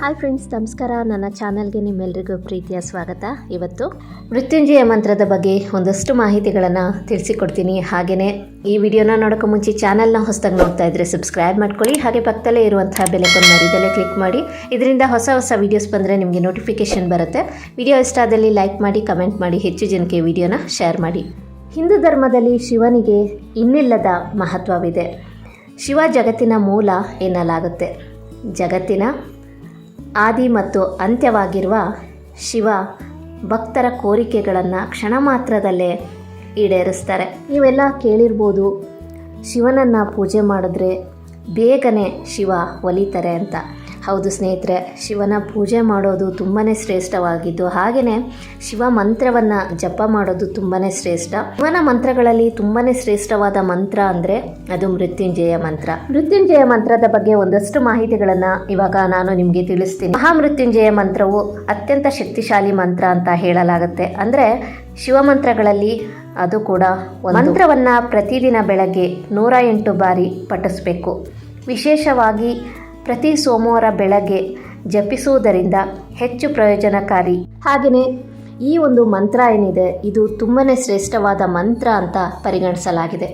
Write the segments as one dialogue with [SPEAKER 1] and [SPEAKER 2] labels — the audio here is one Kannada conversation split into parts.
[SPEAKER 1] ಹಾಯ್ ಫ್ರೆಂಡ್ಸ್ ನಮಸ್ಕಾರ. ನನ್ನ ಚಾನಲ್ಗೆ ನಿಮ್ಮೆಲ್ಲರಿಗೂ ಪ್ರೀತಿಯ ಸ್ವಾಗತ. ಇವತ್ತು ಮೃತ್ಯುಂಜಯ ಮಂತ್ರದ ಬಗ್ಗೆ ಒಂದಷ್ಟು ಮಾಹಿತಿಗಳನ್ನು ತಿಳಿಸಿಕೊಡ್ತೀನಿ. ಹಾಗೆಯೇ ಈ ವಿಡಿಯೋನ ನೋಡೋಕೆ ಮುಂಚೆ ಚಾನಲ್ನ ಹೊಸದಾಗಿ ನೋಡ್ತಾ ಇದ್ದರೆ ಸಬ್ಸ್ಕ್ರೈಬ್ ಮಾಡ್ಕೊಳ್ಳಿ. ಹಾಗೆ ಪಕ್ಕದಲ್ಲೇ ಇರುವಂತಹ ಬೆಲೆಕೊಂಡು ಮರಿದಲ್ಲೇ ಕ್ಲಿಕ್ ಮಾಡಿ. ಇದರಿಂದ ಹೊಸ ಹೊಸ ವೀಡಿಯೋಸ್ ಬಂದರೆ ನಿಮಗೆ ನೋಟಿಫಿಕೇಷನ್ ಬರುತ್ತೆ. ವಿಡಿಯೋ ಇಷ್ಟ ಆದಲ್ಲಿ ಲೈಕ್ ಮಾಡಿ, ಕಮೆಂಟ್ ಮಾಡಿ, ಹೆಚ್ಚು ಜನಕ್ಕೆ ವಿಡಿಯೋನ ಶೇರ್ ಮಾಡಿ. ಹಿಂದೂ ಧರ್ಮದಲ್ಲಿ ಶಿವನಿಗೆ ಇನ್ನಿಲ್ಲದ ಮಹತ್ವವಿದೆ. ಶಿವ ಜಗತ್ತಿನ ಮೂಲ ಎನ್ನಲಾಗುತ್ತೆ. ಜಗತ್ತಿನ ಆದಿ ಮತ್ತು ಅಂತ್ಯವಾಗಿರುವ ಶಿವ ಭಕ್ತರ ಕೋರಿಕೆಗಳನ್ನು ಕ್ಷಣ ಮಾತ್ರದಲ್ಲೇ ಈಡೇರಿಸ್ತಾರೆ. ನೀವೆಲ್ಲ ಕೇಳಿರ್ಬೋದು, ಶಿವನನ್ನು ಪೂಜೆ ಮಾಡಿದ್ರೆ ಬೇಗನೆ ಶಿವ ಒಲಿತಾರೆ ಅಂತ. ಹೌದು ಸ್ನೇಹಿತರೆ, ಶಿವನ ಪೂಜೆ ಮಾಡೋದು ತುಂಬಾ ಶ್ರೇಷ್ಠವಾಗಿದ್ದು ಹಾಗೆಯೇ ಶಿವ ಮಂತ್ರವನ್ನು ಜಪ ಮಾಡೋದು ತುಂಬಾ ಶ್ರೇಷ್ಠ. ಶಿವನ ಮಂತ್ರಗಳಲ್ಲಿ ತುಂಬಾ ಶ್ರೇಷ್ಠವಾದ ಮಂತ್ರ ಅಂದರೆ ಅದು ಮೃತ್ಯುಂಜಯ ಮಂತ್ರ. ಮೃತ್ಯುಂಜಯ ಮಂತ್ರದ ಬಗ್ಗೆ ಒಂದಷ್ಟು ಮಾಹಿತಿಗಳನ್ನು ಇವಾಗ ನಾನು ನಿಮಗೆ ತಿಳಿಸ್ತೀನಿ. ಮಹಾಮೃತ್ಯುಂಜಯ ಮಂತ್ರವು ಅತ್ಯಂತ ಶಕ್ತಿಶಾಲಿ ಮಂತ್ರ ಅಂತ ಹೇಳಲಾಗುತ್ತೆ. ಅಂದರೆ ಶಿವಮಂತ್ರಗಳಲ್ಲಿ ಅದು ಕೂಡ ಮಂತ್ರವನ್ನು ಪ್ರತಿದಿನ ಬೆಳಗ್ಗೆ ನೂರ ಎಂಟು ಬಾರಿ ಪಠಿಸಬೇಕು. ವಿಶೇಷವಾಗಿ ಪ್ರತಿ ಸೋಮವಾರ ಬೆಳಗ್ಗೆ ಜಪಿಸುವುದರಿಂದ ಹೆಚ್ಚು ಪ್ರಯೋಜನಕಾರಿ. ಹಾಗೆಯೇ ಈ ಒಂದು ಮಂತ್ರ ಏನಿದೆ, ಇದು ತುಂಬಾ ಶ್ರೇಷ್ಠವಾದ ಮಂತ್ರ ಅಂತ ಪರಿಗಣಿಸಲಾಗಿದೆ.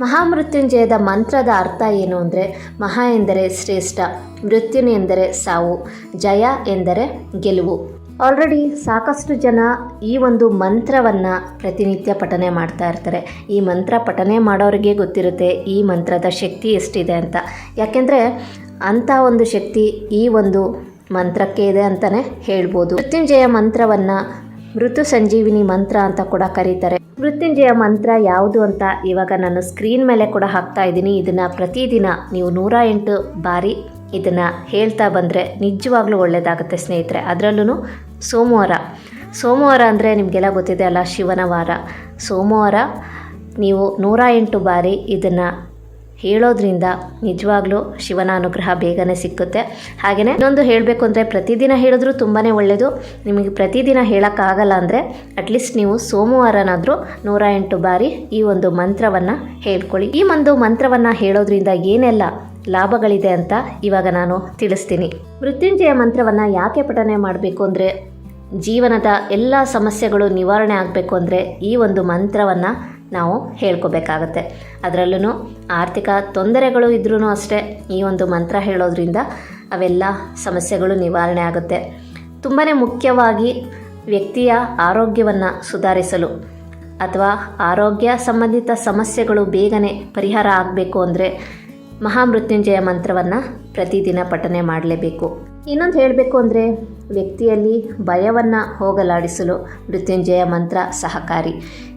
[SPEAKER 1] ಮಹಾಮೃತ್ಯುಂಜಯದ ಮಂತ್ರದ ಅರ್ಥ ಏನು ಅಂದರೆ, ಮಹಾ ಎಂದರೆ ಶ್ರೇಷ್ಠ, ಮೃತ್ಯುನ್ ಎಂದರೆ ಸಾವು, ಜಯ ಎಂದರೆ ಗೆಲುವು. ಆಲ್ರೆಡಿ ಸಾಕಷ್ಟು ಜನ ಈ ಒಂದು ಮಂತ್ರವನ್ನು ಪ್ರತಿನಿತ್ಯ ಪಠನೆ ಮಾಡ್ತಾ ಇರ್ತಾರೆ. ಈ ಮಂತ್ರ ಪಠನೆ ಮಾಡೋರಿಗೆ ಗೊತ್ತಿರುತ್ತೆ ಈ ಮಂತ್ರದ ಶಕ್ತಿ ಎಷ್ಟಿದೆ ಅಂತ. ಯಾಕೆಂದರೆ ಅಂಥ ಒಂದು ಶಕ್ತಿ ಈ ಒಂದು ಮಂತ್ರಕ್ಕೆ ಇದೆ ಅಂತಲೇ ಹೇಳ್ಬೋದು. ಮೃತ್ಯುಂಜಯ ಮಂತ್ರವನ್ನು ಮೃತು ಸಂಜೀವಿನಿ ಮಂತ್ರ ಅಂತ ಕೂಡ ಕರೀತಾರೆ. ಮೃತ್ಯುಂಜಯ ಮಂತ್ರ ಯಾವುದು ಅಂತ ಇವಾಗ ನಾನು ಸ್ಕ್ರೀನ್ ಮೇಲೆ ಕೂಡ ಹಾಕ್ತಾ ಇದ್ದೀನಿ. ಇದನ್ನು ಪ್ರತಿದಿನ ನೀವು ನೂರ ಎಂಟು ಬಾರಿ ಇದನ್ನು ಹೇಳ್ತಾ ಬಂದರೆ ನಿಜವಾಗ್ಲೂ ಒಳ್ಳೆಯದಾಗುತ್ತೆ ಸ್ನೇಹಿತರೆ. ಅದರಲ್ಲೂ ಸೋಮವಾರ. ಸೋಮವಾರ ಅಂದರೆ ನಿಮಗೆಲ್ಲ ಗೊತ್ತಿದೆ ಅಲ್ಲ ಶಿವನ ವಾರ. ಸೋಮವಾರ ನೀವು ನೂರ ಎಂಟು ಬಾರಿ ಇದನ್ನು ಹೇಳೋದ್ರಿಂದ ನಿಜವಾಗ್ಲೂ ಶಿವನ ಅನುಗ್ರಹ ಬೇಗನೆ ಸಿಕ್ಕುತ್ತೆ. ಹಾಗೆಯೇ ಇನ್ನೊಂದು ಹೇಳಬೇಕು ಅಂದರೆ ಪ್ರತಿದಿನ ಹೇಳಿದ್ರೂ ತುಂಬಾ ಒಳ್ಳೆಯದು ನಿಮಗೆ ಪ್ರತಿದಿನ ಹೇಳೋಕ್ಕಾಗಲ್ಲ ಅಂದರೆ ಅಟ್ಲೀಸ್ಟ್ ನೀವು ಸೋಮವಾರನಾದರೂ ನೂರ ಎಂಟು ಬಾರಿ ಈ ಒಂದು ಮಂತ್ರವನ್ನು ಹೇಳ್ಕೊಳ್ಳಿ. ಈ ಒಂದು ಮಂತ್ರವನ್ನು ಹೇಳೋದ್ರಿಂದ ಏನೆಲ್ಲ ಲಾಭಗಳಿದೆ ಅಂತ ಇವಾಗ ನಾನು ತಿಳಿಸ್ತೀನಿ. ಮೃತ್ಯುಂಜಯ ಮಂತ್ರವನ್ನು ಯಾಕೆ ಪಠನೆ ಮಾಡಬೇಕು ಅಂದರೆ ಜೀವನದ ಎಲ್ಲ ಸಮಸ್ಯೆಗಳು ನಿವಾರಣೆ ಆಗಬೇಕು ಅಂದರೆ ಈ ಒಂದು ಮಂತ್ರವನ್ನು ನಾವು ಹೇಳ್ಕೋಬೇಕಾಗತ್ತೆ. ಅದರಲ್ಲೂ ಆರ್ಥಿಕ ತೊಂದರೆಗಳು ಇದ್ರೂ ಅಷ್ಟೇ ಈ ಒಂದು ಮಂತ್ರ ಹೇಳೋದ್ರಿಂದ ಅವೆಲ್ಲ ಸಮಸ್ಯೆಗಳು ನಿವಾರಣೆ ಆಗುತ್ತೆ. ತುಂಬಾ ಮುಖ್ಯವಾಗಿ ವ್ಯಕ್ತಿಯ ಆರೋಗ್ಯವನ್ನು ಸುಧಾರಿಸಲು ಅಥವಾ ಆರೋಗ್ಯ ಸಂಬಂಧಿತ ಸಮಸ್ಯೆಗಳು ಬೇಗನೆ ಪರಿಹಾರ ಆಗಬೇಕು ಅಂದರೆ ಮಹಾಮೃತ್ಯುಂಜಯ ಮಂತ್ರವನ್ನು ಪ್ರತಿದಿನ ಪಠನೆ ಮಾಡಲೇಬೇಕು. ಇನ್ನೊಂದು ಹೇಳಬೇಕು ಅಂದರೆ ವ್ಯಕ್ತಿಯಲ್ಲಿ ಭಯವನ್ನು ಹೋಗಲಾಡಿಸಲು ಮೃತ್ಯುಂಜಯ ಮಂತ್ರ ಸಹಕಾರಿ.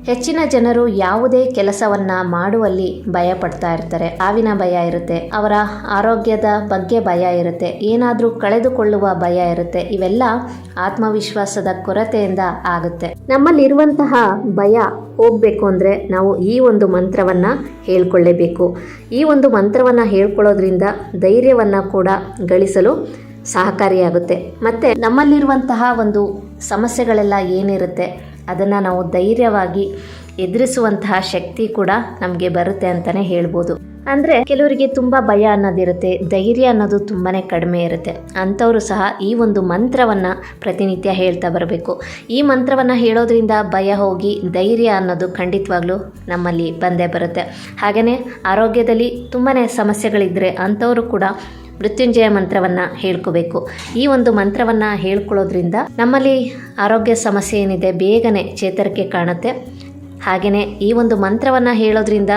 [SPEAKER 1] ಹೆಚ್ಚಿನ ಜನರು ಯಾವುದೇ ಕೆಲಸವನ್ನು ಮಾಡುವಲ್ಲಿ ಭಯ ಪಡ್ತಾ ಇರ್ತಾರೆ. ಸಾವಿನ ಭಯ ಇರುತ್ತೆ, ಅವರ ಆರೋಗ್ಯದ ಬಗ್ಗೆ ಭಯ ಇರುತ್ತೆ, ಏನಾದರೂ ಕಳೆದುಕೊಳ್ಳುವ ಭಯ ಇರುತ್ತೆ, ಇವೆಲ್ಲ ಆತ್ಮವಿಶ್ವಾಸದ ಕೊರತೆಯಿಂದ ಆಗುತ್ತೆ. ನಮ್ಮಲ್ಲಿರುವಂತಹ ಭಯ ಹೋಗಬೇಕು ಅಂದರೆ ನಾವು ಈ ಒಂದು ಮಂತ್ರವನ್ನು ಹೇಳ್ಕೊಳ್ಳೇಬೇಕು. ಈ ಒಂದು ಮಂತ್ರವನ್ನು ಹೇಳ್ಕೊಳ್ಳೋದ್ರಿಂದ ಧೈರ್ಯವನ್ನು ಕೂಡ ಗಳಿಸಲು ಸಹಕಾರಿಯಾಗುತ್ತೆ. ಮತ್ತು ನಮ್ಮಲ್ಲಿರುವಂತಹ ಒಂದು ಸಮಸ್ಯೆಗಳೆಲ್ಲ ಏನಿರುತ್ತೆ, ಅದನ್ನು ನಾವು ಧೈರ್ಯವಾಗಿ ಎದುರಿಸುವಂತಹ ಶಕ್ತಿ ಕೂಡ ನಮಗೆ ಬರುತ್ತೆ ಅಂತಲೇ ಹೇಳ್ಬೋದು. ಅಂದರೆ ಕೆಲವರಿಗೆ ತುಂಬ ಭಯ ಅನ್ನೋದಿರುತ್ತೆ, ಧೈರ್ಯ ಅನ್ನೋದು ತುಂಬಾ ಕಡಿಮೆ ಇರುತ್ತೆ. ಅಂಥವರು ಸಹ ಈ ಒಂದು ಮಂತ್ರವನ್ನು ಪ್ರತಿನಿತ್ಯ ಹೇಳ್ತಾ ಬರಬೇಕು. ಈ ಮಂತ್ರವನ್ನು ಹೇಳೋದ್ರಿಂದ ಭಯ ಹೋಗಿ ಧೈರ್ಯ ಅನ್ನೋದು ಖಂಡಿತವಾಗ್ಲೂ ನಮ್ಮಲ್ಲಿ ಬಂದೇ ಬರುತ್ತೆ. ಹಾಗೆಯೇ ಆರೋಗ್ಯದಲ್ಲಿ ತುಂಬಾ ಸಮಸ್ಯೆಗಳಿದ್ದರೆ ಅಂಥವರು ಕೂಡ ಮೃತ್ಯುಂಜಯ ಮಂತ್ರವನ್ನು ಹೇಳ್ಕೋಬೇಕು. ಈ ಒಂದು ಮಂತ್ರವನ್ನು ಹೇಳ್ಕೊಳ್ಳೋದ್ರಿಂದ ನಮ್ಮಲ್ಲಿ ಆರೋಗ್ಯ ಸಮಸ್ಯೆ ಏನಿದೆ, ಬೇಗನೆ ಚೇತರಿಕೆ ಕಾಣುತ್ತೆ. ಹಾಗೆಯೇ ಈ ಒಂದು ಮಂತ್ರವನ್ನು ಹೇಳೋದ್ರಿಂದ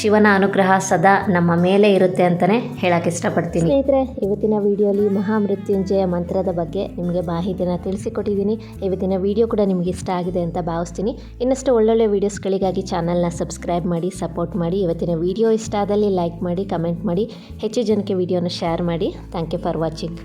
[SPEAKER 1] ಶಿವನ ಅನುಗ್ರಹ ಸದಾ ನಮ್ಮ ಮೇಲೆ ಇರುತ್ತೆ ಅಂತಲೇ ಹೇಳಕ್ಕೆ ಇಷ್ಟಪಡ್ತೀನಿ. ಸ್ನೇಹಿತರೆ, ಇವತ್ತಿನ ವಿಡಿಯೋಲಿ ಮಹಾಮೃತ್ಯುಂಜಯ ಮಂತ್ರದ ಬಗ್ಗೆ ನಿಮಗೆ ಮಾಹಿತಿನ ತಿಳಿಸಿಕೊಟ್ಟಿದ್ದೀನಿ. ಇವತ್ತಿನ ವಿಡಿಯೋ ಕೂಡ ನಿಮಗೆ ಇಷ್ಟ ಆಗಿದೆ ಅಂತ ಭಾವಿಸ್ತೀನಿ. ಇನ್ನಷ್ಟು ಒಳ್ಳೊಳ್ಳೆ ವೀಡಿಯೋಸ್ಗಳಿಗಾಗಿ ಚಾನಲ್ನ ಸಬ್ಸ್ಕ್ರೈಬ್ ಮಾಡಿ, ಸಪೋರ್ಟ್ ಮಾಡಿ, ಇವತ್ತಿನ ವಿಡಿಯೋ ಇಷ್ಟ ಆದಲ್ಲಿ ಲೈಕ್ ಮಾಡಿ, ಕಮೆಂಟ್ ಮಾಡಿ, ಹೆಚ್ಚು ಜನಕ್ಕೆ ವಿಡಿಯೋನ ಶೇರ್ ಮಾಡಿ. Thank you for watching.